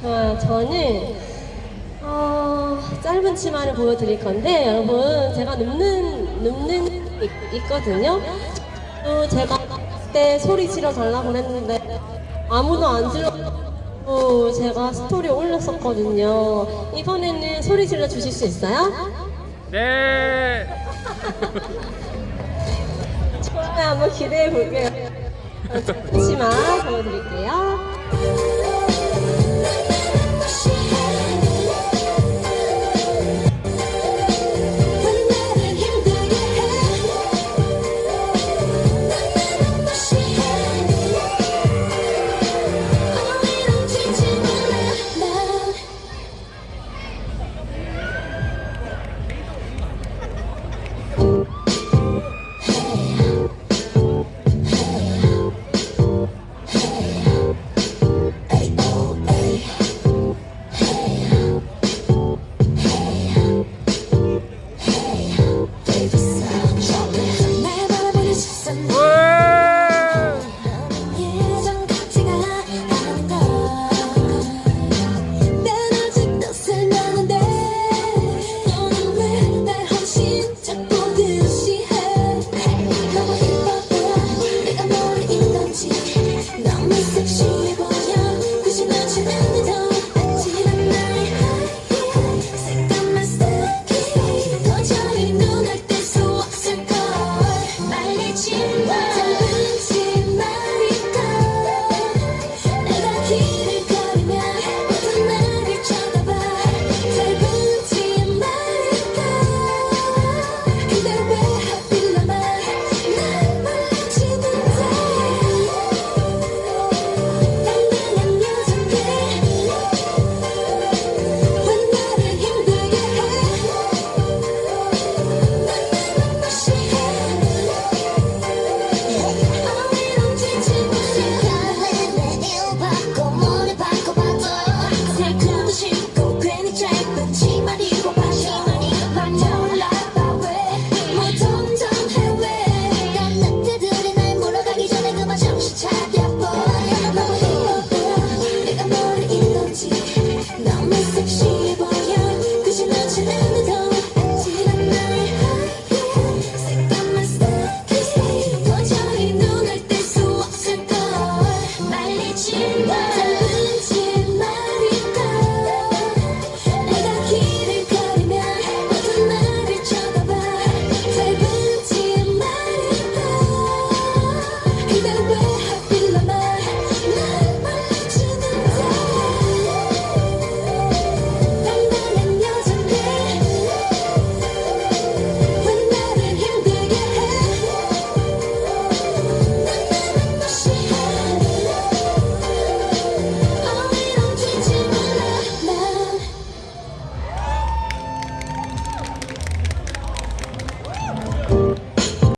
좋아요. 저는 어, 짧은 치마를 보여드릴 건데 여러분 제가 눕는 눕는 있, 있거든요. 또 제가 그때 소리 질러 달라고 했는데 아무도 안 질러고 제가 스토리 올렸었거든요. 이번에는 소리 질러 주실 수 있어요? 네. 좋아요. 한번 기대해 볼게요. 어, 치마 보여드릴게요.